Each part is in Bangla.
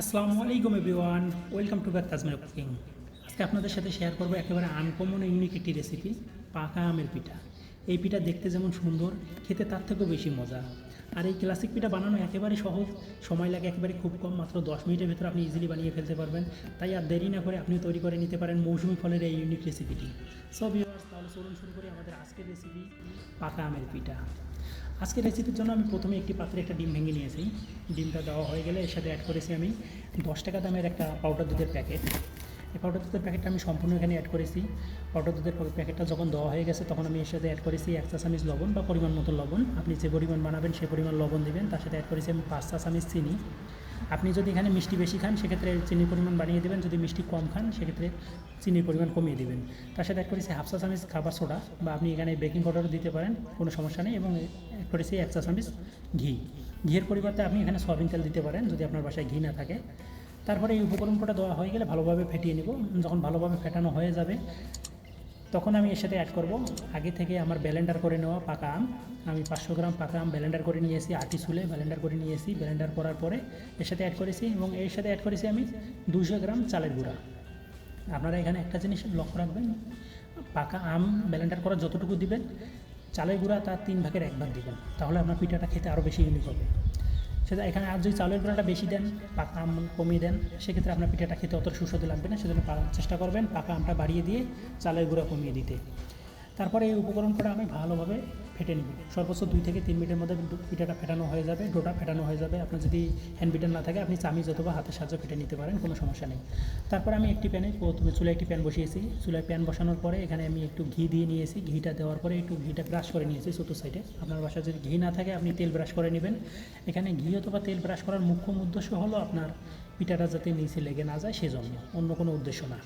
আসসালামু আলাইকুম এভরিওয়ান, ওয়েলকাম টু ব্যাক তাজমের কুকিং। আজকে আপনাদের সাথে শেয়ার করব একেবারে আনকমন ইউনিক একটি রেসিপি পাকা আমের পিঠা। এই পিঠা দেখতে যেমন সুন্দর, খেতে তার থেকেও বেশি মজা। আর এই ক্লাসিক পিঠা বানানো একেবারে সহজ, সময় লাগে একেবারে খুব কম, মাত্র দশ মিনিটের ভেতরে আপনি ইজিলি বানিয়ে ফেলতে পারবেন। তাই আর দেরি না করে আপনি তৈরি করে নিতে পারেন মৌসুমি ফলের এই ইউনিক রেসিপিটি সব তাহলে চলুন শুরু করি আমাদের আজকের রেসিপি পাকা আমের পিঠা। আজকের রেসিপির জন্য আমি প্রথমে একটি পাত্রে একটা ডিম ভেঙে নিয়েছি। ডিমটা দেওয়া হয়ে গেলে এর সাথে অ্যাড করেছি আমি দশ টাকা দামের একটা পাউডার দুধের প্যাকেট এই পাউডার দুধের প্যাকেটটা আমি সম্পূর্ণ এখানে অ্যাড করেছি। পাউডার দুধের প্যাকেটটা যখন দেওয়া হয়ে গেছে, তখন আমি এর সাথে অ্যাড করেছি এক চা চামিচ লবণ বা পরিমাণ মতো লবণ। আপনি যে পরিমাণ বানাবেন, সে পরিমাণ লবণ দেবেন। তার সাথে অ্যাড করেছি আমি পাঁচ চা চামিচ চিনি। আপনি যদি এখানে মিষ্টি বেশি খান, সেক্ষেত্রে চিনির পরিমাণ বাড়িয়ে দেবেন। যদি মিষ্টি কম খান, সেক্ষেত্রে চিনির পরিমাণ কমিয়ে দেবেন। তার সাথে এক করেছি হাফ চা চামিচ খাবার সোডা বা আপনি এখানে বেকিং পাউডারও দিতে পারেন, কোনো সমস্যা নেই। এবং এক করেছি এক চা চামিচ ঘি। ঘিয়ের পরিবর্তে আপনি এখানে সয়াবিন তেল দিতে পারেন, যদি আপনার বাসায় ঘি না থাকে। তারপরে এই উপকরণটা দেওয়া হয়ে গেলে ভালোভাবে ফেটিয়ে নেব। যখন ভালোভাবে ফেটানো হয়ে যাবে তখন আমি এর সাথে অ্যাড করব। আগে থেকে আমার ব্যালেন্ডার করে নেওয়া পাকা আম। আমি পাঁচশো গ্রাম পাকা আম ব্যালেন্ডার করে নিয়ে নিয়েছি, আটি চুলে ব্যালেন্ডার করে নিয়ে নিয়েছি। ব্যালেন্ডার করার পরে এর সাথে অ্যাড করেছি এবং এর সাথে অ্যাড করেছি আমি দুশো গ্রাম চালের গুঁড়া। আপনারা এখানে একটা জিনিস লক্ষ্য রাখবেন, পাকা আম ব্যালেন্ডার করা যতটুকু দিবেন, চালের গুঁড়া তার তিন ভাগের এক ভাগ দিবেন। তাহলে আপনার পিঠাটা খেতে আরও বেশি ইউনিক হবে। সেটা এখানে আর যদি চালের গুঁড়াটা বেশি দেন, পাকা আম কমিয়ে দেন, সেক্ষেত্রে আপনার পিঠাটা খেতে অত সুস্বাদু লাগবে না। সেজন্য চেষ্টা করবেন পাকা আমটা বাড়িয়ে দিয়ে চালের গুঁড়া কমিয়ে দিতে। তারপরে এই উপকরণটা আমি ভালোভাবে ফেটে নিব। সর্বোচ্চ দুই থেকে তিন মিনিটের মধ্যে পিঠাটা ফেটানো হয়ে যাবে, ডোটা ফেটানো হয়ে যাবে। আপনার যদি হ্যান্ড বিটার না থাকে, আপনি চামিচ অথবা হাতের সাহায্যে ফেটে নিতে পারেন, কোনো সমস্যা নেই। তারপর আমি একটি প্যানে প্রথমে চুলায় একটি প্যান বসিয়েছি। চুলায় প্যান বসানোর পরে এখানে আমি একটু ঘি দিয়ে নিয়েছি। ঘিটা দেওয়ার পরে একটু ঘিটা ব্রাশ করে নিয়েছি চতুর্থ সাইডে আপনার বাসায় যদি ঘি না থাকে, আপনি তেল ব্রাশ করে নেবেন। এখানে ঘি অথবা তেল ব্রাশ করার মুখ্য উদ্দেশ্য হলো আপনার পিঠাটা যাতে নিচে লেগে না যায়, সেজন্য। অন্য কোনো উদ্দেশ্য না।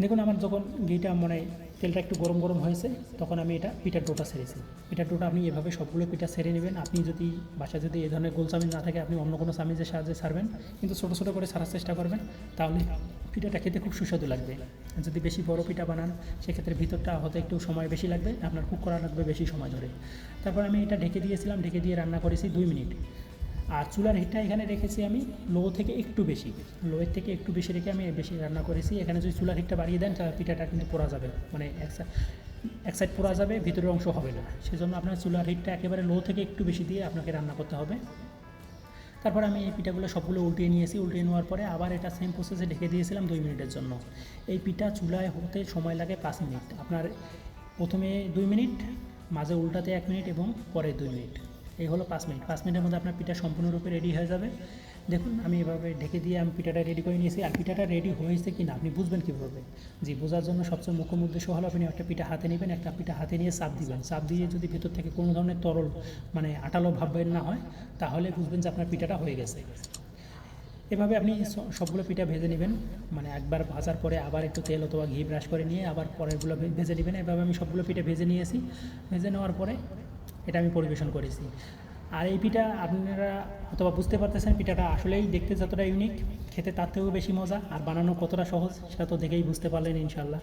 দেখুন, আমার যখন ঘিটা মানে তেলটা একটু গরম গরম হয়েছে, তখন আমি এটা পিঠার ডোটা সেরেছি। পিঠার ডোটা আপনি এভাবে সবগুলো পিঠা সেরে নেবেন। আপনি যদি বাসায় যদি এই ধরনের গোল চামিচ না থাকে, আপনি অন্য কোনো চামিচের সাহায্যে সারবেন। কিন্তু ছোটো ছোটো করে সারার চেষ্টা করবেন, তাহলে পিঠাটা খেতে খুব সুস্বাদু লাগবে। যদি বেশি বড় পিঠা বানান, সেক্ষেত্রে ভিতরটা হতে একটু সময় বেশি লাগবে, আপনার কুক করা লাগবে বেশি সময় ধরে। তারপর আমি এটা ঢেকে দিয়েছিলাম, ঢেকে দিয়ে রান্না করেছি দুই মিনিট। আর চুলার হিটটা এখানে রেখেছি আমি লো থেকে একটু বেশি। লোয়ের থেকে একটু বেশি রেখে আমি বেশি রান্না করেছি। এখানে যদি চুলার হিটটা বাড়িয়ে দেন, তাহলে পিঠাটা কিন্তু পোড়া যাবে। মানে এক side- এক সাইড পোড়া যাবে, ভিতরের অংশ হবে না। সেজন্য আপনার চুলার হিটটা একেবারে লো থেকে একটু বেশি দিয়ে আপনাকে রান্না করতে হবে। তারপর আমি এই পিঠাগুলো সবগুলো উল্টিয়ে নিয়েছি। উল্টিয়ে নেওয়ার পরে আবার এটা সেম প্রসেসে ঢেকে দিয়েছিলাম দুই মিনিটের জন্য। এই পিঠা চুলায় হতে সময় লাগে পাঁচ মিনিট। আপনার প্রথমে দুই মিনিট, মাঝে উল্টাতে এক মিনিট এবং পরে দুই মিনিট। এই হলো পাঁচ মিনিট। পাঁচ মিনিটের মধ্যে আপনার পিঠা সম্পূর্ণরূপে রেডি হয়ে যাবে। দেখুন, আমি এভাবে ঢেকে দিয়ে আমি পিঠাটা রেডি করে নিয়েছি। আর পিঠাটা রেডি হয়েছে কি না আপনি বুঝবেন কীভাবে? জি, বোঝার জন্য সবচেয়ে মুখ্য উদ্দেশ্য হলো আপনি একটা পিঠা হাতে নেবেন, একটা পিঠা হাতে নিয়ে চাপ দিবেন। চাপ দিয়ে যদি ভেতর থেকে কোনো ধরনের তরল মানে আটালো ভাববেন না হয়, তাহলে বুঝবেন যে আপনার পিঠাটা হয়ে গেছে। এভাবে আপনি সবগুলো পিঠা ভেজে নেবেন। মানে একবার ভাজার পরে আবার একটু তেল অথবা ঘি ব্রাশ করে নিয়ে আবার পরেরগুলো ভেজে নেবেন। এভাবে আমি সবগুলো পিঠা ভেজে নিয়েছি। ভেজে নেওয়ার পরে এটা আমি পরিবেশন করেছি। আর এই পিঠা আপনারা অথবা বুঝতে পারতেছেন পিঠাটা আসলেই দেখতে যতটা ইউনিক খেতে তার থেকেও বেশি মজা, আর বানানো কতটা সহজ, সেটা তো দেখেই বুঝতে পারলেন ইনশাল্লাহ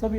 সবই